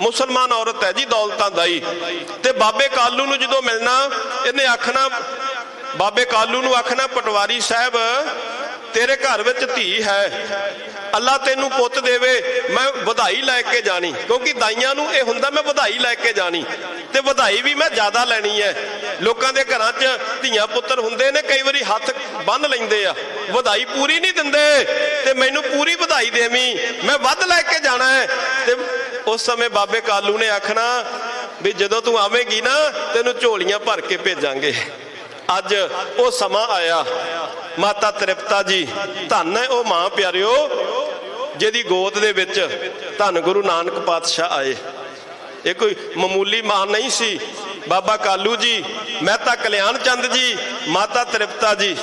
ਮੁਸਲਮਾਨ ਔਰਤ ਹੈ ਜੀ ਦੌਲਤਾਂ ਦਾਈ ਤੇ ਬਾਬੇ ਕਾਲੂ ਨੂੰ ਜਦੋਂ ਮਿਲਣਾ, ਇਹਨੇ ਆਖਣਾ, ਬਾਬੇ ਕਾਲੂ ਨੂੰ ਆਖਣਾ, ਪਟਵਾਰੀ ਸਾਹਿਬ, ਤੇਰੇ ਘਰ ਵਿੱਚ ਧੀ ਹੈ। ਅੱਲਾ ਤੈਨੂੰ ਪੁੱਤ ਦੇਵੇ, ਮੈਂ ਵਧਾਈ ਲੈ ਕੇ ਜਾਣੀ। ਕਿਉਂਕਿ ਦਾਈਆਂ ਨੂੰ ਇਹ ਹੁੰਦਾ, ਮੈਂ ਵਧਾਈ ਲੈ ਕੇ ਜਾਣੀ। ਤੇ ਵਧਾਈ ਵੀ ਮੈਂ ਜ਼ਿਆਦਾ ਲੈਣੀ ਹੈ। ਲੋਕਾਂ ਦੇ ਘਰਾਂ 'ਚ ਧੀਆਂ ਪੁੱਤਰ ਹੁੰਦੇ ਨੇ, ਕਈ ਵਾਰੀ ਹੱਥ ਬੰਨ ਲੈਂਦੇ ਆ। ਵਧਾਈ ਪੂਰੀ ਨਹੀਂ ਦਿੰਦੇ ਤੇ ਮੈਨੂੰ ਪੂਰੀ ਵਧਾਈ ਦੇਵੀਂ। ਮੈਂ ਵੱਧ ਲੈ ਕੇ ਜਾਣਾ ਹੈ। ਤੇ ਉਸ ਸਮੇਂ ਬਾਬੇ ਕਾਲੂ ਨੇ ਆਖਣਾ ਵੀ ਜਦੋਂ ਤੂੰ ਆਵੇਂਗੀ ਨਾ, ਤੈਨੂੰ ਝੋਲੀਆਂ ਭਰ ਕੇ ਭੇਜਾਂਗੇ। ਅੱਜ ਉਹ ਸਮਾਂ ਆਇਆ। ਮਾਤਾ ਤ੍ਰਿਪਤਾ ਜੀ, ਧੰਨ ਹੈ ਉਹ ਮਾਂ ਪਿਆਰਿਓ, ਜਿਹਦੀ ਗੋਦ ਦੇ ਵਿੱਚ ਧੰਨ ਗੁਰੂ ਨਾਨਕ ਪਾਤਸ਼ਾਹ ਆਏ। ਇਹ ਕੋਈ ਮਾਮੂਲੀ ਮਾਂ ਨਹੀਂ ਸੀ। ਬਾਬਾ ਕਾਲੂ ਜੀ, ਮਹਿਤਾ ਕਲਿਆਣ ਚੰਦ ਜੀ, ਮਾਤਾ ਤ੍ਰਿਪਤਾ ਜੀ।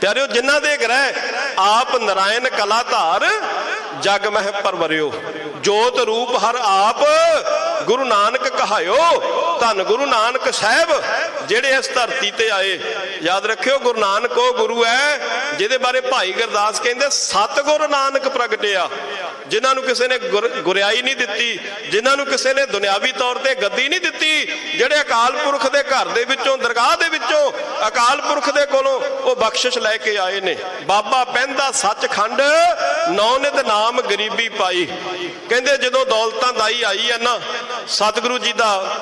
ਪਿਆਰਿਓ, ਜਿਨ੍ਹਾਂ ਦੇ ਗ੍ਰਹਿ ਆਪ ਨਰਾਇਣ ਕਲਾ ਧਾਰ ਜਗ ਮਹਿ ਪਰਵਰਿਓ। ਜੋਤ ਰੂਪ ਹਰ ਆਪ ਗੁਰੂ ਨਾਨਕ ਕਹਾਇਓ। ਧੰਨ ਗੁਰੂ ਨਾਨਕ ਸਾਹਿਬ ਜਿਹੜੇ ਇਸ ਧਰਤੀ ਤੇ ਆਏ। ਯਾਦ ਰੱਖਿਓ, ਗੁਰੂ ਨਾਨਕ ਉਹ ਗੁਰੂ ਹੈ ਜਿਹਦੇ ਬਾਰੇ ਭਾਈ ਗੁਰਦਾਸ ਕਹਿੰਦੇ, ਸਤਿਗੁਰ ਨਾਨਕ ਪ੍ਰਗਟਿਆ। ਜਿਨ੍ਹਾਂ ਨੂੰ ਕਿਸੇ ਨੇ ਗੁਰ- ਗੁਰਿਆਈ ਨਹੀਂ ਦਿੱਤੀ, ਜਿਨ੍ਹਾਂ ਨੂੰ ਕਿਸੇ ਨੇ ਦੁਨਿਆਵੀ ਤੌਰ ਤੇ ਗੱਦੀ ਨਹੀਂ ਦਿੱਤੀ, ਜਿਹੜੇ ਅਕਾਲ ਪੁਰਖ ਦੇ ਘਰ ਦੇ ਵਿੱਚੋਂ, ਦਰਗਾਹ ਦੇ ਵਿੱਚੋਂ ਅਕਾਲ ਪੁਰਖ ਦੇ ਕੋਲੋਂ ਉਹ ਬਖਸ਼ਿਸ਼ ਲੈ ਕੇ ਆਏ ਨੇ। ਬਾਬਾ ਪਹਿੰਦਾ ਸੱਚਖੰਡ ਨੌ ਨਾਮ ਗਰੀਬੀ ਪਾਈ। ਕਹਿੰਦੇ ਜਦੋਂ ਦੌਲਤਾਂ ਦਾਈ ਆਈ ਹੈ ਨਾ, ਸਤਿਗੁਰੂ ਜੀ ਦਾ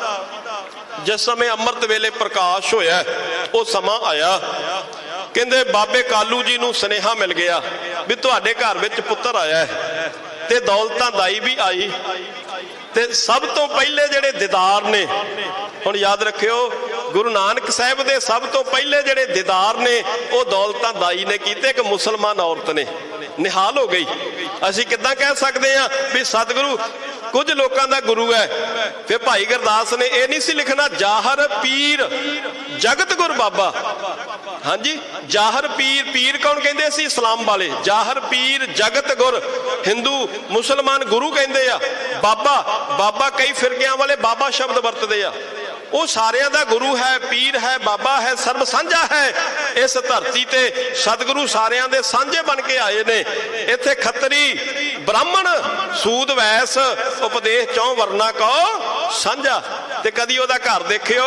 ਜਿਸ ਸਮੇਂ ਅੰਮ੍ਰਿਤ ਵੇਲੇ ਪ੍ਰਕਾਸ਼ ਹੋਇਆ, ਉਹ ਸਮਾਂ ਆਇਆ। ਕਹਿੰਦੇ ਬਾਬੇ ਕਾਲੂ ਜੀ ਨੂੰ ਸਨੇਹਾ ਮਿਲ ਗਿਆ ਵੀ ਤੁਹਾਡੇ ਘਰ ਵਿੱਚ ਪੁੱਤਰ ਆਇਆ ਹੈ। ਤੇ ਦੌਲਤਾਂ ਦਾਈ ਵੀ ਆਈ ਤੇ ਸਭ ਤੋਂ ਪਹਿਲੇ ਜਿਹੜੇ ਦੀਦਾਰ ਨੇ, ਹੁਣ ਯਾਦ ਰੱਖਿਓ, ਗੁਰੂ ਨਾਨਕ ਸਾਹਿਬ ਦੇ ਸਭ ਤੋਂ ਪਹਿਲੇ ਜਿਹੜੇ ਦੀਦਾਰ ਨੇ, ਉਹ ਦੌਲਤਾਂ ਦਾਈ ਨੇ ਕੀਤੇ, ਇੱਕ ਮੁਸਲਮਾਨ ਔਰਤ ਨੇ। ਨਿਹਾਲ ਹੋ ਗਈ। ਅਸੀਂ ਕਿੱਦਾਂ ਕਹਿ ਸਕਦੇ ਹਾਂ ਵੀ ਸਤਿਗੁਰੂ ਕੁਝ ਲੋਕਾਂ ਦਾ ਗੁਰੂ ਹੈ। ਫਿਰ ਭਾਈ ਗੁਰਦਾਸ ਨੇ ਇਹ ਨਹੀਂ ਸੀ ਲਿਖਣਾ, ਜਾਹਰ ਪੀਰ, ਜਗਤ ਗੁਰ ਬਾਬਾ। ਹਾਂਜੀ, ਜਾਹਰ ਪੀਰ ਪੀਰ ਕੌਣ ਕਹਿੰਦੇ ਸੀ? ਇਸਲਾਮ ਵਾਲੇ। ਜਾਹਰ ਪੀਰ, ਜਗਤ ਗੁਰ, ਹਿੰਦੂ, ਮੁਸਲਮਾਨ ਗੁਰੂ ਕਹਿੰਦੇ ਆ। ਬਾਬਾ ਬਾਬਾ ਕਈ ਫਿਰਕਿਆਂ ਵਾਲੇ ਬਾਬਾ ਸ਼ਬਦ ਵਰਤਦੇ ਆ। ਉਹ ਸਾਰਿਆਂ ਦਾ ਗੁਰੂ ਹੈ, ਪੀਰ ਹੈ, ਬਾਬਾ ਹੈ, ਸਰਬ ਸਾਂਝਾ ਹੈ। ਇਸ ਧਰਤੀ ਤੇ ਸਤਿਗੁਰੂ ਸਾਰਿਆਂ ਦੇ ਸਾਂਝੇ ਬਣ ਕੇ ਆਏ ਨੇ। ਇੱਥੇ ਖੱਤਰੀ ਬ੍ਰਾਹਮਣ ਸੂਦ ਵੈਸ ਉਪਦੇਸ਼ ਚੋਂ ਵਰਨਾ ਕੋ ਸਾਂਝਾ। ਤੇ ਕਦੀ ਉਹਦਾ ਘਰ ਦੇਖਿਓ,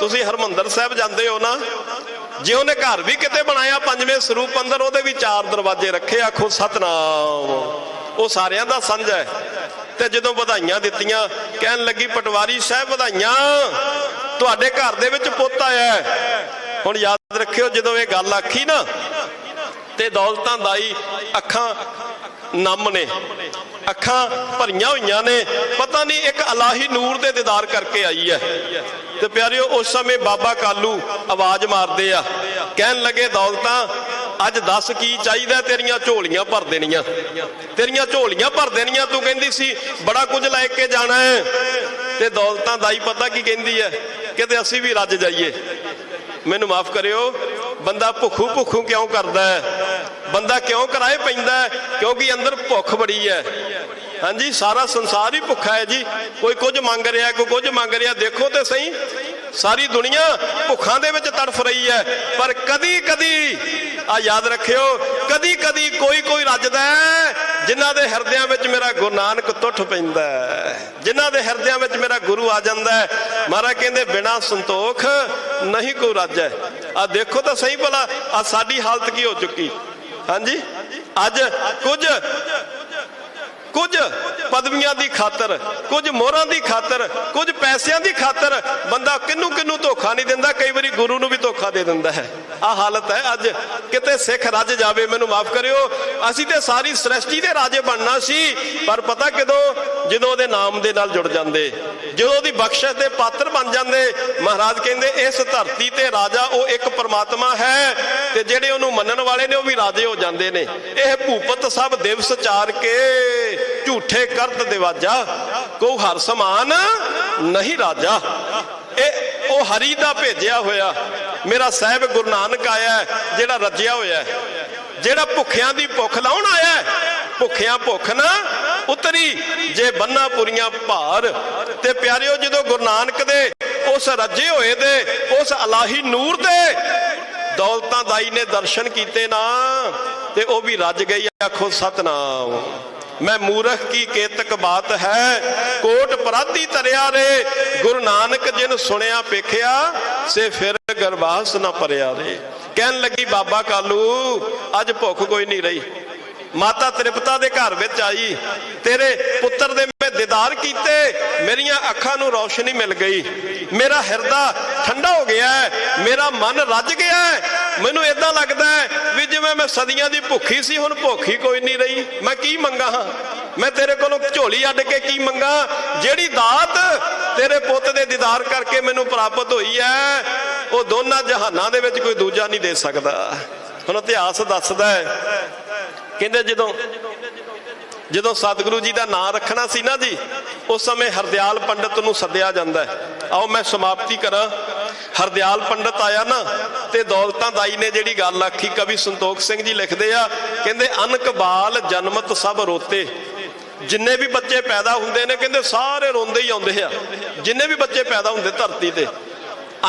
ਤੁਸੀਂ ਹਰਮੰਦਰ ਸਾਹਿਬ ਜਾਂਦੇ ਹੋ ਨਾ। ਜੇ ਉਹਨੇ ਘਰ ਵੀ ਕਿਤੇ ਬਣਾਇਆ ਪੰਜਵੇਂ ਸਰੂਪ ਅੰਦਰ, ਉਹਦੇ ਵੀ ਚਾਰ ਦਰਵਾਜ਼ੇ ਰੱਖੇ, ਆਖੋ ਸਤਨਾਮ। ਉਹ ਸਾਰਿਆਂ ਦਾ ਸਾਂਝਾ ਹੈ। ਤੇ ਜਦੋਂ ਵਧਾਈਆਂ ਦਿੱਤੀਆਂ, ਕਹਿਣ ਲੱਗੀ, ਪਟਵਾਰੀ ਸਾਹਿਬ ਵਧਾਈਆਂ। ਤੁਹਾਡੇ ਘਰ ਦੇ ਵਿੱਚ ਪੁੱਤ ਆਇਆ ਹੈ। ਹੁਣ ਯਾਦ ਰੱਖਿਓ, ਜਦੋਂ ਇਹ ਗੱਲ ਆਖੀ ਨਾ, ਤੇ ਦੌਲਤਾਂ ਦਾਈ ਅੱਖਾਂ ਨਮ ਨੇ। ਅੱਖਾਂ ਭਰੀਆਂ ਹੋਈਆਂ ਨੇ। ਪਤਾ ਨਹੀਂ ਇੱਕ ਅਲਾਹੀ ਨੂਰ ਦੇ ਦੀਦਾਰ ਕਰਕੇ ਆਈ ਹੈ। ਤੇ ਪਿਆਰਿਓ, ਉਸ ਸਮੇਂ ਬਾਬਾ ਕਾਲੂ ਆਵਾਜ਼ ਮਾਰਦੇ ਆ। ਕਹਿਣ ਲੱਗੇ, ਦੌਲਤਾਂ, ਅੱਜ ਦੱਸ ਕੀ ਚਾਹੀਦਾ ਤੇਰੀਆਂ ਝੋਲੀਆਂ ਭਰ ਦੇਣੀਆਂ? ਤੇਰੀਆਂ ਝੋਲੀਆਂ ਭਰ ਦੇਣੀਆਂ? ਤੂੰ ਕਹਿੰਦੀ ਸੀ, ਬੜਾ ਕੁਝ ਲੈ ਕੇ ਜਾਣਾ ਹੈ। ਤੇ ਦੌਲਤਾਂ ਦਾਈ ਪਤਾ ਕੀ ਕਹਿੰਦੀ ਹੈ? ਕਿਤੇ ਅਸੀਂ ਵੀ ਰੱਜ ਜਾਈਏ। ਮੈਨੂੰ ਮਾਫ ਕਰਿਓ। ਬੰਦਾ ਭੁੱਖੂ ਭੁੱਖੂ ਕਿਉਂ ਕਰਦਾ ਹੈ? ਬੰਦਾ ਕਿਉਂ ਕਰਾਏ ਪੈਂਦਾ ਕਿਉਂਕਿ ਅੰਦਰ ਭੁੱਖ ਬੜੀ ਹੈ। ਹਾਂਜੀ, ਸਾਰਾ ਸੰਸਾਰ ਹੀ ਭੁੱਖਾ ਹੈ ਜੀ। ਕੋਈ ਕੁਝ ਮੰਗ ਰਿਹਾ, ਕੋਈ ਕੁਝ ਮੰਗ ਰਿਹਾ, ਦੇਖੋ ਤੇ ਸਹੀ। ਸਾਰੀ ਦੁਨੀਆ ਭੁੱਖਾਂ ਦੇ ਵਿੱਚ ਤੜਫ ਰਹੀ ਹੈ। ਪਰ ਕਦੀ ਕਦੀ ਆ ਯਾਦ ਰੱਖਿਓ ਕਦੀ ਕਦੀ ਕੋਈ ਕੋਈ ਰੱਜਦਾ ਹੈ, ਜਿਨ੍ਹਾਂ ਦੇ ਹਿਰਦਿਆਂ ਵਿੱਚ ਮੇਰਾ ਗੁਰੂ ਨਾਨਕ ਟੁੱਟ ਪੈਂਦਾ ਹੈ। ਜਿਨ੍ਹਾਂ ਦੇ ਹਿਰਦਿਆਂ ਵਿੱਚ ਮੇਰਾ ਗੁਰੂ ਆ ਜਾਂਦਾ ਮਹਾਰਾਜ ਕਹਿੰਦੇ, ਬਿਨਾ ਸੰਤੋਖ ਨਹੀਂ ਕੋਈ ਰੱਜ ਹੈ। ਆ ਦੇਖੋ ਤਾਂ ਸਹੀ ਭਲਾ, ਆ ਸਾਡੀ ਹਾਲਤ ਕੀ ਹੋ ਚੁੱਕੀ? ਹਾਂਜੀ? ਅੱਜ ਕੁਝ ਕੁਝ ਪਦਵੀਆਂ ਦੀ ਖਾਤਰ, ਕੁਝ ਮੋਹਰਾਂ ਦੀ ਖਾਤਰ, ਕੁਝ ਪੈਸਿਆਂ ਦੀ ਖਾਤਰ ਬੰਦਾ ਕਿੰਨੂੰ ਕਿੰਨੂੰ ਧੋਖਾ ਨਹੀਂ ਦਿੰਦਾ, ਕਈ ਵਾਰੀ ਗੁਰੂ ਨੂੰ ਵੀ ਧੋਖਾ ਦੇ ਦਿੰਦਾ ਹੈ। ਆ ਹਾਲਤ ਹੈ ਅੱਜ। ਕਿਤੇ ਸਿੱਖ ਰੱਜ ਜਾਵੇ, ਮੈਨੂੰ ਮਾਫ ਕਰਿਓ। ਅਸੀਂ ਤੇ ਸਾਰੀ ਸ੍ਰਿਸ਼ਟੀ ਦੇ ਰਾਜੇ ਬਣਨਾ ਸੀ, ਪਰ ਪਤਾ ਕਿਦੋਂ? ਜਦੋਂ ਉਹਦੇ ਨਾਮ ਦੇ ਨਾਲ ਜੁੜ ਜਾਂਦੇ। ਜਦੋਂ ਉਹਦੀ ਬਖਸ਼ਿਸ਼ ਦੇ ਪਾਤਰ ਬਣ ਜਾਂਦੇ। ਮਹਾਰਾਜ ਕਹਿੰਦੇ, ਇਸ ਧਰਤੀ ਤੇ ਰਾਜਾ ਉਹ ਇੱਕ ਪਰਮਾਤਮਾ ਹੈ। ਤੇ ਜਿਹੜੇ ਉਹਨੂੰ ਮੰਨਣ ਵਾਲੇ ਨੇ, ਉਹ ਵੀ ਰਾਜੇ ਹੋ ਜਾਂਦੇ ਨੇ। ਇਹ ਭੂਪਤ ਸਭ ਦਿਵਸ ਚਾਰ ਕੇ ਝੂਠੇ ਕਰਤ ਦਿਵਾਜਾ ਕੋ ਹਰ ਸਮਾਨ ਨਹੀਂ ਰਾਜਾ। ਇਹ ਉਹ ਹਰੀ ਦਾ ਭੇਜਿਆ ਹੋਇਆ। ਮੇਰਾ ਸਾਹਿਬ ਗੁਰੂ ਨਾਨਕ ਆਇਆ ਜਿਹੜਾ ਰੱਜਿਆ ਹੋਇਆ ਜਿਹੜਾ ਭੁੱਖਿਆਂ ਦੀ ਭੁੱਖ ਲਾਉਣ ਆਇਆ ਭੁੱਖਿਆਂ ਭੁੱਖ ਨਾ ਉਤਰੀ। ਜੇ ਬੰਨਾ ਪੁਰੀਆਂ ਭਾਰ, ਤੇ ਪਿਆਰਿਓ, ਜਦੋਂ ਗੁਰੂ ਨਾਨਕ ਦੇ ਉਸ ਰੱਜੇ ਹੋਏ ਦੇ, ਉਸ ਅਲਾਹੀ ਨੂਰ ਦੇ, ਦੌਲਤਾਂ ਦਾਈ ਨੇ ਦਰਸ਼ਨ ਕੀਤੇ ਨਾ, ਤੇ ਉਹ ਵੀ ਰੱਜ ਗਈ, ਆਖੋ ਸਤਨਾਮ। ਮੈਂ ਮੂਰਖ ਕੀ ਕੇਤਕ ਬਾਤ ਹੈ? ਕੋਟ ਪਰਾਧੀ ਤਰਿਆ ਰੇ, ਗੁਰੂ ਨਾਨਕ ਜਿਨ ਸੁਣਿਆ ਪੇਖਿਆ ਸੇ ਫਿਰ ਗਰਵਾਸ ਨਾ ਭਰਿਆ ਰੇ। ਕਹਿਣ ਲੱਗੀ, ਬਾਬਾ ਕਾਲੂ, ਅੱਜ ਭੁੱਖ ਕੋਈ ਨਹੀਂ ਰਹੀ। ਮਾਤਾ ਤ੍ਰਿਪਤਾ ਦੇ ਘਰ ਵਿੱਚ ਆਈ। ਤੇਰੇ ਪੁੱਤਰ ਦੇ ਮੈਂ ਦੀਦਾਰ ਕੀਤੇ, ਮੇਰੀਆਂ ਅੱਖਾਂ ਨੂੰ ਰੌਸ਼ਨੀ ਮਿਲ ਗਈ। ਮੇਰਾ ਹਿਰਦਾ ਠੰਡਾ ਹੋ ਗਿਆ ਮੇਰਾ ਮਨ ਰੱਜ ਗਿਆ ਮੈਨੂੰ ਇਦਾਂ ਲੱਗਦਾ ਹੈ ਮੈਂ ਸਦੀਆਂ ਦੀ ਭੁੱਖੀ ਸੀ, ਹੁਣ ਭੁੱਖੀ ਕੋਈ ਨਹੀਂ ਰਹੀ। ਮੈਂ ਕੀ ਮੰਗਾ? ਮੈਂ ਤੇਰੇ ਕੋਲੋਂ ਝੋਲੀ ਅੱਡ ਕੇ ਕੀ ਮੰਗਾ? ਜਿਹੜੀ ਦਾਤ ਤੇਰੇ ਪੁੱਤ ਦੇ ਦੀਦਾਰ ਕਰਕੇ ਮੈਨੂੰ ਪ੍ਰਾਪਤ ਹੋਈ ਹੈ ਉਹ ਦੋਨਾਂ ਜਹਾਨਾਂ ਦੇ ਵਿੱਚ ਕੋਈ ਦੂਜਾ ਨਹੀਂ ਦੇ ਸਕਦਾ। ਹੁਣ ਇਤਿਹਾਸ ਦੱਸਦਾ ਹੈ ਕਹਿੰਦੇ ਜਦੋਂ ਜਦੋਂ ਸਤਿਗੁਰੂ ਜੀ ਦਾ ਨਾਮ ਰੱਖਣਾ ਸੀ ਨਾ ਜੀ, ਉਸ ਸਮੇਂ ਹਰਦਿਆਲ ਪੰਡਤ ਨੂੰ ਸੱਦਿਆ ਜਾਂਦਾ ਹੈ ਆਓ ਮੈਂ ਸਮਾਪਤੀ ਕਰਾਂ। ਹਰਦਿਆਲ ਪੰਡਤ ਆਇਆ ਨਾ ਤੇ ਦੌਲਤਾਂ ਦਾਈ ਨੇ ਜਿਹੜੀ ਗੱਲ ਆਖੀ, ਕਵੀ ਸੰਤੋਖ ਸਿੰਘ ਜੀ ਲਿਖਦੇ ਆ, ਕਹਿੰਦੇ, ਅਨਕ ਬਾਲ ਜਨਮਤ ਸਭ ਰੋਤੇ। ਜਿੰਨੇ ਵੀ ਬੱਚੇ ਪੈਦਾ ਹੁੰਦੇ ਨੇ, ਕਹਿੰਦੇ, ਸਾਰੇ ਰੋਂਦੇ ਹੀ ਆਉਂਦੇ ਆ। ਜਿੰਨੇ ਵੀ ਬੱਚੇ ਪੈਦਾ ਹੁੰਦੇ ਧਰਤੀ ਤੇ।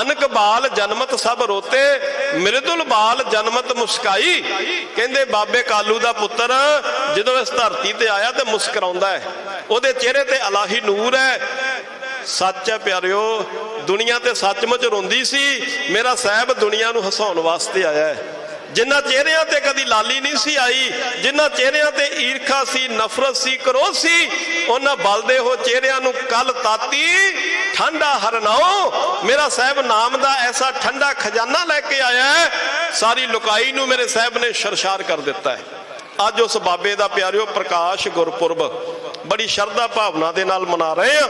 ਅਨਕ ਬਾਲ ਜਨਮਤ ਸਭ ਰੋਤੇ, ਮਿਰਦੁਲ ਬਾਲ ਜਨਮਤ ਮੁਸਕਾਈ। ਕਹਿੰਦੇ, ਬਾਬੇ ਕਾਲੂ ਦਾ ਪੁੱਤਰ ਜਦੋਂ ਇਸ ਧਰਤੀ ਤੇ ਆਇਆ ਤੇ ਮੁਸਕਰਾਉਂਦਾ ਹੈ। ਉਹਦੇ ਚਿਹਰੇ ਤੇ ਅਲਾਹੀ ਨੂਰ ਹੈ। ਸੱਚ ਹੈ ਪਿਆਰਿਓ, ਦੁਨੀਆ ਤੇ ਸੱਚਮੁੱਚ ਰੋਂਦੀ ਸੀ, ਮੇਰਾ ਸਾਹਿਬ ਦੁਨੀਆ ਨੂੰ ਹਸਾਉਣ ਵਾਸਤੇ ਆਇਆ ਹੈ। ਜਿਨ੍ਹਾਂ ਚਿਹਰਿਆਂ ਤੇ ਕਦੀ ਲਾਲੀ ਨਹੀਂ ਸੀ ਆਈ ਜਿਨ੍ਹਾਂ ਚਿਹਰਿਆਂ ਤੇ ਈਰਖਾ ਸੀ, ਨਫ਼ਰਤ ਸੀ ਕਰੋਧ ਸੀ, ਉਹਨਾਂ ਬਲਦੇ ਹੋ ਚਿਹਰਿਆਂ ਨੂੰ ਕੱਲ ਤਾਤੀ, ਠੰਡਾ ਹਰਨਾਓ ਮੇਰਾ ਸਾਹਿਬ ਨਾਮ ਦਾ ਐਸਾ ਠੰਡਾ ਖਜ਼ਾਨਾ ਲੈ ਕੇ ਆਇਆ ਸਾਰੀ ਲੁਕਾਈ ਨੂੰ ਮੇਰੇ ਸਾਹਿਬ ਨੇ ਸ਼ਰਸ਼ਾਰ ਕਰ ਦਿੱਤਾ ਹੈ। ਅੱਜ ਉਸ ਬਾਬੇ ਦਾ ਪਿਆਰਿਓ ਪ੍ਰਕਾਸ਼ ਗੁਰਪੁਰਬ, ਬੜੀ ਸ਼ਰਧਾ ਭਾਵਨਾ ਦੇ ਨਾਲ ਮਨਾ ਰਹੇ ਆ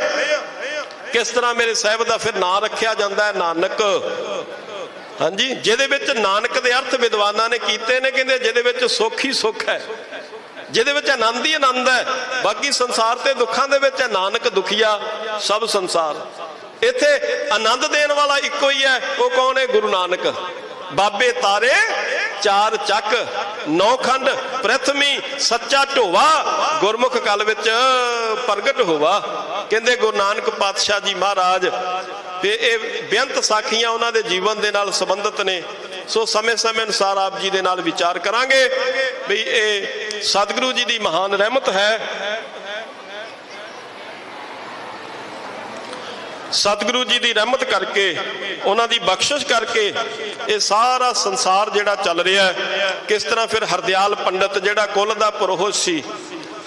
ਕਿਸ ਤਰ੍ਹਾਂ ਮੇਰੇ ਸਾਹਿਬ ਦਾ ਫਿਰ ਨਾਂ ਰੱਖਿਆ ਜਾਂਦਾ ਹੈ? ਨਾਨਕ। ਹਾਂਜੀ, ਜਿਹਦੇ ਵਿੱਚ ਨਾਨਕ ਦੇ ਅਰਥ ਵਿਦਵਾਨਾਂ ਨੇ ਕੀਤੇ ਨੇ, ਕਹਿੰਦੇ ਜਿਹਦੇ ਵਿੱਚ ਸੁੱਖ ਹੀ ਸੁੱਖ ਹੈ। ਜਿਹਦੇ ਵਿੱਚ ਆਨੰਦ ਹੀ ਆਨੰਦ ਹੈ। ਬਾਕੀ ਸੰਸਾਰ ਤੇ ਦੁੱਖਾਂ ਦੇ ਵਿੱਚ ਹੈ, ਨਾਨਕ ਦੁਖੀਆ, ਸਭ ਸੰਸਾਰ। ਇੱਥੇ ਆਨੰਦ ਦੇਣ ਵਾਲਾ ਇੱਕੋ ਹੀ ਹੈ, ਉਹ ਕੌਣ ਹੈ? ਗੁਰੂ ਨਾਨਕ। ਬਾਬੇ ਤਾਰੇ, ਚਾਰ ਚੱਕ, ਨੌ ਖੰਡ, ਪ੍ਰਥਮੀ ਸੱਚਾ ਢੋਵਾ, ਗੁਰਮੁਖ ਕਲ ਵਿੱਚ ਪ੍ਰਗਟ ਹੋਵਾ। ਕਹਿੰਦੇ ਗੁਰੂ ਨਾਨਕ ਪਾਤਸ਼ਾਹ ਜੀ ਮਹਾਰਾਜ, ਤੇ ਇਹ ਬੇਅੰਤ ਸਾਖੀਆਂ ਉਹਨਾਂ ਦੇ ਜੀਵਨ ਦੇ ਨਾਲ ਸੰਬੰਧਿਤ ਨੇ। ਸੋ ਸਮੇਂ-ਸਮੇਂ ਅਨੁਸਾਰ ਆਪ ਜੀ ਦੇ ਨਾਲ ਵਿਚਾਰ ਕਰਾਂਗੇ ਵੀ ਇਹ ਸਤਿਗੁਰੂ ਜੀ ਦੀ ਮਹਾਨ ਰਹਿਮਤ ਹੈ। ਸਤਿਗੁਰੂ ਜੀ ਦੀ ਰਹਿਮਤ ਕਰਕੇ, ਉਹਨਾਂ ਦੀ ਬਖਸ਼ਿਸ਼ ਕਰਕੇ ਇਹ ਸਾਰਾ ਸੰਸਾਰ ਜਿਹੜਾ ਚੱਲ ਰਿਹਾ ਕਿਸ ਤਰ੍ਹਾਂ ਫਿਰ ਹਰਦਿਆਲ ਪੰਡਤ ਜਿਹੜਾ ਕੁੱਲ ਦਾ ਪੁਰੋਹਿਤ ਸੀ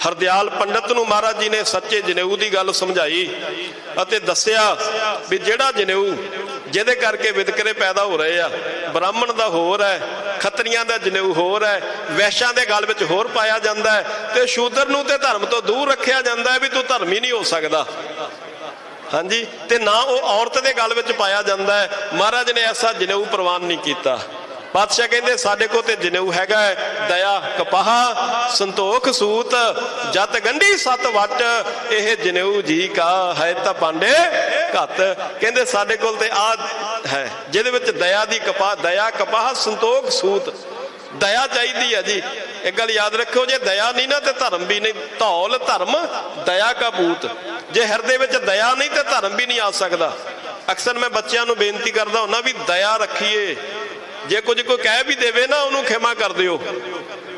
ਹਰਦਿਆਲ ਪੰਡਤ ਨੂੰ ਮਹਾਰਾਜ ਜੀ ਨੇ ਸੱਚੇ ਜਨੇਊ ਦੀ ਗੱਲ ਸਮਝਾਈ ਅਤੇ ਦੱਸਿਆ ਵੀ ਜਿਹੜਾ ਜਨੇਊ ਜਿਹਦੇ ਕਰਕੇ ਵਿਤਕਰੇ ਪੈਦਾ ਹੋ ਰਹੇ ਆ, ਬ੍ਰਾਹਮਣ ਦਾ ਹੋਰ ਹੈ, ਖੱਤਰੀਆਂ ਦਾ ਜਨੇਊ ਹੋਰ ਹੈ, ਵੈਸ਼ਾਂ ਦੇ ਗਲ ਵਿੱਚ ਹੋਰ ਪਾਇਆ ਜਾਂਦਾ ਹੈ ਤੇ ਸ਼ੂਦਰ ਨੂੰ ਤੇ ਧਰਮ ਤੋਂ ਦੂਰ ਰੱਖਿਆ ਜਾਂਦਾ ਹੈ ਵੀ ਤੂੰ ਧਰਮੀ ਨਹੀਂ ਹੋ ਸਕਦਾ। ਹਾਂਜੀ? ਤੇ ਨਾ ਉਹ ਔਰਤ ਦੇ ਗਲ ਵਿੱਚ ਪਾਇਆ ਜਾਂਦਾ ਹੈ। ਮਹਾਰਾਜ ਨੇ ਐਸਾ ਜਨੇਊ ਪ੍ਰਵਾਨ ਨਹੀਂ ਕੀਤਾ। ਪਾਤਸ਼ਾਹ ਕਹਿੰਦੇ, ਸਾਡੇ ਕੋਲ ਤੇ ਜਨੇਊ ਹੈਗਾ ਹੈ, ਦਇਆ, ਕਪਾਹ, ਸੰਤੋਖ ਸੂਤ, ਜਤ ਗੰਢੀ, ਸਤ ਵਟ, ਇਹ ਜਨੇਊ ਜੀ ਕਾ ਹੈ ਤਾਂ ਪਾਂਡੇ ਘੱਤ। ਕਹਿੰਦੇ, ਸਾਡੇ ਕੋਲ ਤੇ ਆ ਹੈ, ਜਿਹਦੇ ਵਿੱਚ ਦਇਆ ਦੀ ਕਪਾਹ, ਦਇਆ, ਕਪਾਹ, ਸੰਤੋਖ ਸੂਤ। ਦਇਆ ਚਾਹੀਦੀ ਹੈ ਜੀ। ਇੱਕ ਗੱਲ ਯਾਦ ਰੱਖਿਓ, ਜੇ ਦਇਆ ਨਹੀਂ ਨਾ ਤੇ ਧਰਮ ਵੀ ਨਹੀਂ, ਧੌਲ, ਧਰਮ, ਦਇਆ ਕਾ ਭੂਤ। ਜੇ ਹਿਰਦੇ ਵਿੱਚ ਦਇਆ ਨਹੀਂ ਤੇ ਧਰਮ ਵੀ ਨਹੀਂ ਆ ਸਕਦਾ। ਅਕਸਰ ਮੈਂ ਬੱਚਿਆਂ ਨੂੰ ਬੇਨਤੀ ਕਰਦਾ ਹੁੰਦਾ ਵੀ ਦਇਆ ਰੱਖੀਏ। ਜੇ ਕੁਝ ਕੋਈ ਕਹਿ ਵੀ ਦੇਵੇ ਨਾ, ਉਹਨੂੰ ਖਿਮਾ ਕਰ ਦਿਓ।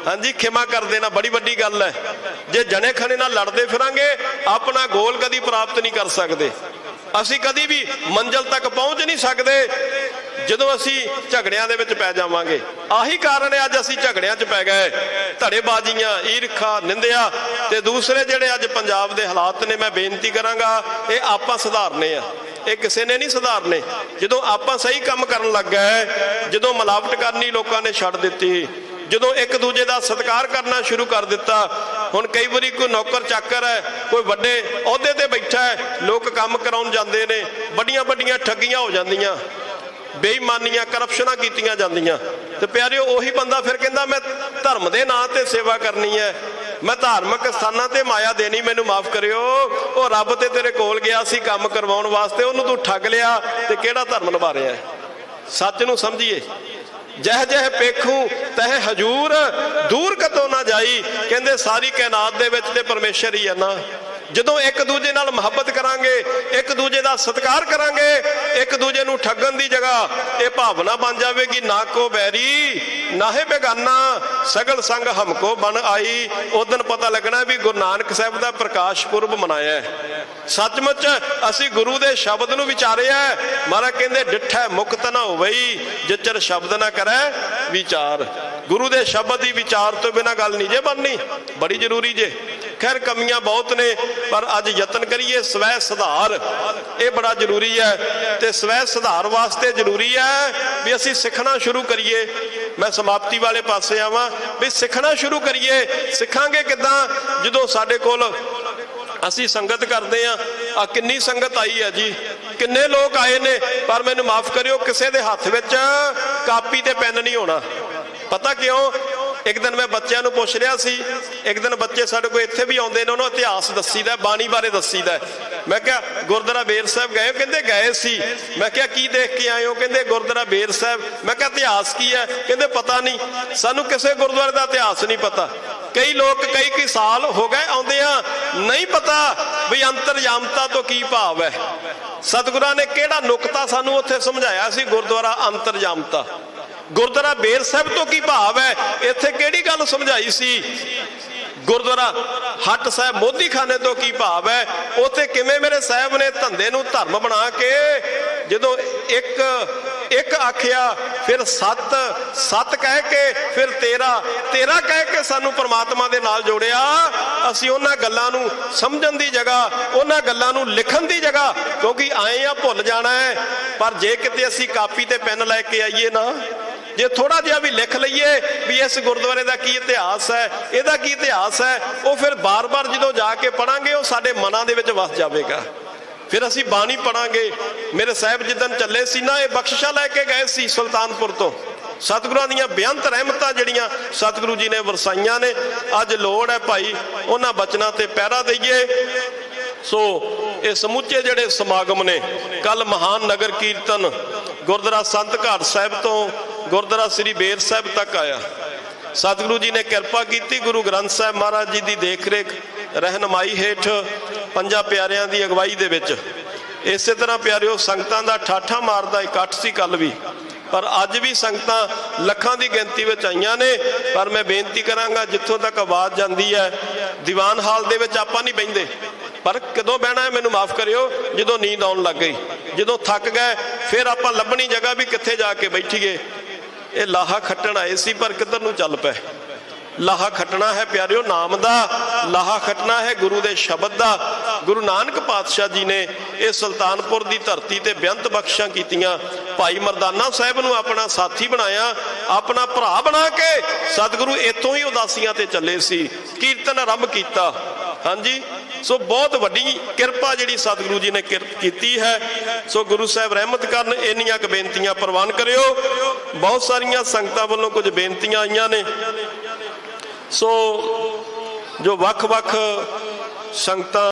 ਹਾਂਜੀ, ਖਿਮਾ ਕਰ ਦੇਣਾ, ਬੜੀ ਵੱਡੀ ਗੱਲ ਹੈ। ਜੇ ਜਣੇ ਖਣੇ ਨਾਲ ਲੜਦੇ ਫਿਰਾਂਗੇ, ਆਪਣਾ ਗੋਲ ਕਦੀ ਪ੍ਰਾਪਤ ਨਹੀਂ ਕਰ ਸਕਦੇ। ਅਸੀਂ ਕਦੀ ਵੀ ਮੰਜ਼ਲ ਤੱਕ ਪਹੁੰਚ ਨਹੀਂ ਸਕਦੇ, ਜਦੋਂ ਅਸੀਂ ਝਗੜਿਆਂ ਦੇ ਵਿੱਚ ਪੈ ਜਾਵਾਂਗੇ। ਆਹੀ ਕਾਰਨ ਹੈ, ਅੱਜ ਅਸੀਂ ਝਗੜਿਆਂ 'ਚ ਪੈ ਗਏ। ਧੜੇਬਾਜ਼ੀਆਂ, ਈਰਖਾ, ਨਿੰਦਿਆ ਤੇ ਦੂਸਰੇ ਜਿਹੜੇ ਅੱਜ ਪੰਜਾਬ ਦੇ ਹਾਲਾਤ ਨੇ, ਮੈਂ ਬੇਨਤੀ ਕਰਾਂਗਾ, ਇਹ ਆਪਾਂ ਸੁਧਾਰਨੇ ਆ। ਇਹ ਕਿਸੇ ਨੇ ਨਹੀਂ ਸੁਧਾਰਨੇ। ਜਦੋਂ ਆਪਾਂ ਸਹੀ ਕੰਮ ਕਰਨ ਲੱਗ ਗਏ, ਜਦੋਂ ਮਿਲਾਵਟ ਕਰਨੀ ਲੋਕਾਂ ਨੇ ਛੱਡ ਦਿੱਤੀ, ਜਦੋਂ ਇੱਕ ਦੂਜੇ ਦਾ ਸਤਿਕਾਰ ਕਰਨਾ ਸ਼ੁਰੂ ਕਰ ਦਿੱਤਾ, ਹੁਣ ਕਈ ਵਾਰੀ ਕੋਈ ਨੌਕਰ ਚਾਕਰ ਹੈ, ਕੋਈ ਵੱਡੇ ਅਹੁਦੇ ਤੇ ਬੈਠਾ ਹੈ, ਲੋਕ ਕੰਮ ਕਰਾਉਣ ਜਾਂਦੇ ਨੇ ਵੱਡੀਆਂ ਵੱਡੀਆਂ ਠੱਗੀਆਂ ਹੋ ਜਾਂਦੀਆਂ, ਬੇਈਮਾਨੀਆਂ, ਕਰਪਸ਼ਨਾਂ ਕੀਤੀਆਂ ਜਾਂਦੀਆਂ। ਤੇ ਪਿਆਰਿਓ, ਉਹੀ ਬੰਦਾ ਫਿਰ ਕਹਿੰਦਾ, ਮੈਂ ਧਰਮ ਦੇ ਨਾਂ ਤੇ ਸੇਵਾ ਕਰਨੀ ਹੈ ਮੈਂ ਧਾਰਮਿਕ ਸਥਾਨਾਂ ਤੇ ਮਾਇਆ ਦੇਣੀ, ਮੈਨੂੰ ਮਾਫ ਕਰਿਓ। ਉਹ ਰੱਬ ਤੇ ਤੇਰੇ ਕੋਲ ਗਿਆ ਸੀ ਕੰਮ ਕਰਵਾਉਣ ਵਾਸਤੇ, ਉਹਨੂੰ ਤੂੰ ਠੱਗ ਲਿਆ, ਤੇ ਕਿਹੜਾ ਧਰਮ ਨਿਭਾ ਰਿਹਾ ਸੱਚ ਨੂੰ ਸਮਝੀਏ। ਜਹ ਜਹ ਪੇਖੂ, ਤਹ ਹਜੂਰ, ਦੂਰ ਕਤੋਂ ਨਾ ਜਾਈ। ਕਹਿੰਦੇ ਸਾਰੀ ਕਾਇਨਾਤ ਦੇ ਵਿੱਚ ਤੇ ਪਰਮੇਸ਼ਰ ਹੀ ਹੈ ਨਾ। ਜਦੋਂ ਇੱਕ ਦੂਜੇ ਨਾਲ ਮੁਹੱਬਤ ਕਰਾਂਗੇ, ਇੱਕ ਦੂਜੇ ਦਾ ਸਤਿਕਾਰ ਕਰਾਂਗੇ, ਇੱਕ ਦੂਜੇ ਨੂੰ ਠੱਗਣ ਦੀ ਜਗ੍ਹਾ ਇਹ ਭਾਵਨਾ ਬਣ ਜਾਵੇਗੀ, ਨਾ ਕੋ ਬੈਰੀ ਨਾਹੇ ਬੇਗਾਨਾ, ਸਗਲ ਸੰਗ ਹਮਕੋ ਬਣ ਆਈ। ਉਦੋਂ ਪਤਾ ਲੱਗਣਾ ਵੀ ਗੁਰੂ ਨਾਨਕ ਸਾਹਿਬ ਦਾ ਪ੍ਰਕਾਸ਼ ਪੁਰਬ ਮਨਾਇਆ ਸੱਚਮੁੱਚ ਅਸੀਂ ਗੁਰੂ ਦੇ ਸ਼ਬਦ ਨੂੰ ਵਿਚਾਰਿਆ ਹੈ। ਮਹਾਰਾਜ ਕਹਿੰਦੇ, ਡਿੱਠੈ ਮੁਕਤ ਨਾ ਹੋਵਈ, ਜਿਚਰ ਸ਼ਬਦ ਨਾ ਕਰੈ ਵਿਚਾਰ। ਗੁਰੂ ਦੇ ਸ਼ਬਦ ਦੀ ਵਿਚਾਰ ਤੋਂ ਬਿਨਾ ਗੱਲ ਨਹੀਂ ਜੇ ਬਣਨੀ। ਬੜੀ ਜ਼ਰੂਰੀ ਜੇ। ਖੈਰ ਕਮੀਆਂ ਬਹੁਤ ਨੇ, ਪਰ ਅੱਜ ਯਤਨ ਕਰੀਏ, ਸਵੈ ਸੁਧਾਰ। ਇਹ ਬੜਾ ਜ਼ਰੂਰੀ ਹੈ ਤੇ ਸਵੈ ਸੁਧਾਰ ਵਾਸਤੇ ਜ਼ਰੂਰੀ ਹੈ ਵੀ ਅਸੀਂ ਸਿੱਖਣਾ ਸ਼ੁਰੂ ਕਰੀਏ। ਮੈਂ ਸਮਾਪਤੀ ਵਾਲੇ ਪਾਸੇ ਆਵਾਂ, ਵੀ ਸਿੱਖਣਾ ਸ਼ੁਰੂ ਕਰੀਏ। ਸਿੱਖਾਂਗੇ ਕਿੱਦਾਂ? ਜਦੋਂ ਸਾਡੇ ਕੋਲ ਅਸੀਂ ਸੰਗਤ ਕਰਦੇ ਆ ਆ ਕਿੰਨੀ ਸੰਗਤ ਆਈ ਹੈ ਜੀ। ਕਿੰਨੇ ਲੋਕ ਆਏ ਨੇ, ਪਰ ਮੈਨੂੰ ਮਾਫ ਕਰਿਓ, ਕਿਸੇ ਦੇ ਹੱਥ ਵਿੱਚ ਕਾਪੀ ਤੇ ਪੈਨ ਨਹੀਂ ਹੋਣਾ। ਪਤਾ ਕਿਉਂ? ਇੱਕ ਦਿਨ ਮੈਂ ਬੱਚਿਆਂ ਨੂੰ ਪੁੱਛ ਰਿਹਾ ਸੀ, ਇੱਕ ਦਿਨ ਬੱਚੇ ਸਾਡੇ ਕੋਲ ਇੱਥੇ ਵੀ ਆਉਂਦੇ ਨੇ, ਉਹਨਾਂ ਨੂੰ ਇਤਿਹਾਸ ਦੱਸੀਦਾ, ਬਾਣੀ ਬਾਰੇ ਦੱਸੀਦਾ। ਮੈਂ ਕਿਹਾ, ਗੁਰਦੁਆਰਾ ਬੇਰ ਸਾਹਿਬ ਗਏ ਕਹਿੰਦੇ ਗਏ ਸੀ। ਮੈਂ ਕਿਹਾ, ਕੀ ਦੇਖ ਕੇ ਆਏ ਹੋ? ਕਹਿੰਦੇ ਗੁਰਦੁਆਰਾ ਬੇਰ ਸਾਹਿਬ। ਮੈਂ ਕਿਹਾ, ਇਤਿਹਾਸ ਕੀ ਹੈ? ਕਹਿੰਦੇ, ਪਤਾ ਨਹੀਂ। ਸਾਨੂੰ ਕਿਸੇ ਗੁਰਦੁਆਰੇ ਦਾ ਇਤਿਹਾਸ ਨਹੀਂ ਪਤਾ। ਕਈ ਲੋਕ ਕਈ ਕਈ ਸਾਲ ਹੋ ਗਏ ਆਉਂਦੇ ਆ। ਨਹੀਂ ਪਤਾ ਵੀ ਅੰਤਰਯਾਮਤਾ ਤੋਂ ਕੀ ਭਾਵ ਹੈ। ਸਤਿਗੁਰਾਂ ਨੇ ਕਿਹੜਾ ਨੁਕਤਾ ਸਾਨੂੰ ਉੱਥੇ ਸਮਝਾਇਆ ਸੀ? ਗੁਰਦੁਆਰਾ ਅੰਤਰਯਾਮਤਾ। ਗੁਰਦੁਆਰਾ ਬੇਰ ਸਾਹਿਬ ਤੋਂ ਕੀ ਭਾਵ ਹੈ? ਇੱਥੇ ਕਿਹੜੀ ਗੱਲ ਸਮਝਾਈ ਸੀ? ਗੁਰਦੁਆਰਾ ਹੱਟ ਸਾਹਿਬ ਮੋਦੀਖਾਨੇ ਤੋਂ ਕੀ ਭਾਵ ਹੈ? ਉੱਥੇ ਕਿਵੇਂ ਮੇਰੇ ਸਾਹਿਬ ਨੇ ਧੰਦੇ ਨੂੰ ਧਰਮ ਬਣਾ ਕੇ ਜਦੋਂ ਇੱਕ ਇੱਕ ਆਖਿਆ, ਫਿਰ ਸੱਤ ਸੱਤ ਕਹਿ ਕੇ, ਫਿਰ ਤੇਰਾ ਤੇਰਾ ਕਹਿ ਕੇ ਸਾਨੂੰ ਪ੍ਰਮਾਤਮਾ ਦੇ ਨਾਲ ਜੋੜਿਆ। ਅਸੀਂ ਉਹਨਾਂ ਗੱਲਾਂ ਨੂੰ ਸਮਝਣ ਦੀ ਜਗ੍ਹਾ, ਉਹਨਾਂ ਗੱਲਾਂ ਨੂੰ ਲਿਖਣ ਦੀ ਜਗ੍ਹਾ, ਕਿਉਂਕਿ ਆਏ ਆ ਭੁੱਲ ਜਾਣਾ ਹੈ। ਪਰ ਜੇ ਕਿਤੇ ਅਸੀਂ ਕਾਪੀ ਤੇ ਪੈਨ ਲੈ ਕੇ ਆਈਏ ਨਾ ਜੇ ਥੋੜਾ ਜਿਹਾ ਵੀ ਲਿਖ ਲਈਏ ਵੀ ਇਸ ਗੁਰਦੁਆਰੇ ਦਾ ਕੀ ਇਤਿਹਾਸ ਹੈ, ਇਹਦਾ ਕੀ ਇਤਿਹਾਸ ਹੈ, ਉਹ ਫਿਰ ਬਾਰ-ਬਾਰ ਜਦੋਂ ਜਾ ਕੇ ਪੜਾਂਗੇ ਉਹ ਸਾਡੇ ਮਨਾਂ ਦੇ ਵਿੱਚ ਵਸ ਜਾਵੇਗਾ। ਫਿਰ ਅਸੀਂ ਬਾਣੀ ਪੜਾਂਗੇ ਮੇਰੇ ਸਾਹਿਬ ਜਿੱਦਨ ਚੱਲੇ ਸੀ ਨਾ, ਇਹ ਬਖਸ਼ਿਸ਼ਾਂ ਲੈ ਕੇ ਗਏ ਸੀ ਸੁਲਤਾਨਪੁਰ ਤੋਂ। ਸਤਿਗੁਰਾਂ ਦੀਆਂ ਬੇਅੰਤ ਰਹਿਮਤਾਂ ਜਿਹੜੀਆਂ ਸਤਿਗੁਰੂ ਜੀ ਨੇ ਵਰਸਾਈਆਂ ਨੇ, ਅੱਜ ਲੋੜ ਹੈ ਭਾਈ, ਉਹਨਾਂ ਬਚਨਾਂ ਤੇ ਪਹਿਰਾ ਦਈਏ। ਸੋ, ਇਹ ਸਮੁੱਚੇ ਜਿਹੜੇ ਸਮਾਗਮ ਨੇ ਕੱਲ ਮਹਾਨ ਨਗਰ ਕੀਰਤਨ ਗੁਰਦੁਆਰਾ ਸੰਤ ਘਾਟ ਸਾਹਿਬ ਤੋਂ ਗੁਰਦੁਆਰਾ ਸ੍ਰੀ ਬੇਰ ਸਾਹਿਬ ਤੱਕ ਆਇਆ। ਸਤਿਗੁਰੂ ਜੀ ਨੇ ਕਿਰਪਾ ਕੀਤੀ, ਗੁਰੂ ਗ੍ਰੰਥ ਸਾਹਿਬ ਮਹਾਰਾਜ ਜੀ ਦੀ ਦੇਖਰੇਖ, ਰਹਿਨਮਾਈ ਹੇਠ ਪੰਜਾਂ ਪਿਆਰਿਆਂ ਦੀ ਅਗਵਾਈ ਦੇ ਵਿੱਚ। ਇਸੇ ਤਰ੍ਹਾਂ ਪਿਆਰਿਓ, ਸੰਗਤਾਂ ਦਾ ਠਾਠਾ ਮਾਰਦਾ ਇਕੱਠ ਸੀ ਕੱਲ ਵੀ। ਪਰ ਅੱਜ ਵੀ ਸੰਗਤਾਂ ਲੱਖਾਂ ਦੀ ਗਿਣਤੀ ਵਿੱਚ ਆਈਆਂ ਨੇ। ਪਰ ਮੈਂ ਬੇਨਤੀ ਕਰਾਂਗਾ, ਜਿੱਥੋਂ ਤੱਕ ਆਵਾਜ਼ ਜਾਂਦੀ ਹੈ, ਦੀਵਾਨ ਹਾਲ ਦੇ ਵਿੱਚ ਆਪਾਂ ਨਹੀਂ ਬੈੰਦੇ ਪਰ ਕਦੋਂ ਬਹਿਣਾ ਹੈ, ਮੈਨੂੰ ਮਾਫ ਕਰਿਓ, ਜਦੋਂ ਨੀਂਦ ਆਉਣ ਲੱਗ ਗਈ। ਜਦੋਂ ਥੱਕ ਗਏ, ਫਿਰ ਆਪਾਂ ਲੱਭਣੀ ਜਗ੍ਹਾ ਵੀ ਕਿੱਥੇ ਜਾ ਕੇ ਬੈਠੀਏ। ਇਹ ਲਾਹਾ ਖੱਟਣ ਆਏ ਸੀ, ਪਰ ਕਿੱਧਰ ਨੂੰ ਚੱਲ ਪਏ? ਲਾਹਾ ਖੱਟਣਾ ਹੈ ਪਿਆਰਿਓ ਨਾਮ ਦਾ, ਲਾਹਾ ਖੱਟਣਾ ਹੈ ਗੁਰੂ ਦੇ ਸ਼ਬਦ ਦਾ। ਗੁਰੂ ਨਾਨਕ ਪਾਤਸ਼ਾਹ ਜੀ ਨੇ ਇਹ ਸੁਲਤਾਨਪੁਰ ਦੀ ਧਰਤੀ ਤੇ ਬੇਅੰਤ ਬਖਸ਼ਾਂ ਕੀਤੀਆਂ। ਭਾਈ ਮਰਦਾਨਾ ਸਾਹਿਬ ਨੂੰ ਆਪਣਾ ਸਾਥੀ ਬਣਾਇਆ, ਆਪਣਾ ਭਰਾ ਬਣਾ ਕੇ ਸਤਿਗੁਰੂ ਇੱਥੋਂ ਹੀ ਉਦਾਸੀਆਂ ਤੇ ਚੱਲੇ ਸੀ, ਕੀਰਤਨ ਆਰੰਭ ਕੀਤਾ। ਹਾਂਜੀ? ਸੋ ਬਹੁਤ ਵੱਡੀ ਕਿਰਪਾ ਜਿਹੜੀ ਸਤਿਗੁਰੂ ਜੀ ਨੇ ਕਿਰਪ ਕੀਤੀ ਹੈ। ਸੋ ਗੁਰੂ ਸਾਹਿਬ ਰਹਿਮਤ ਕਰਨ ਇੰਨੀਆਂ ਕੁ ਬੇਨਤੀਆਂ ਪ੍ਰਵਾਨ ਕਰਿਓ। ਬਹੁਤ ਸਾਰੀਆਂ ਸੰਗਤਾਂ ਵੱਲੋਂ ਕੁਝ ਬੇਨਤੀਆਂ ਆਈਆਂ ਨੇ। ਸੋ ਜੋ ਵੱਖ-ਵੱਖ ਸੰਗਤਾਂ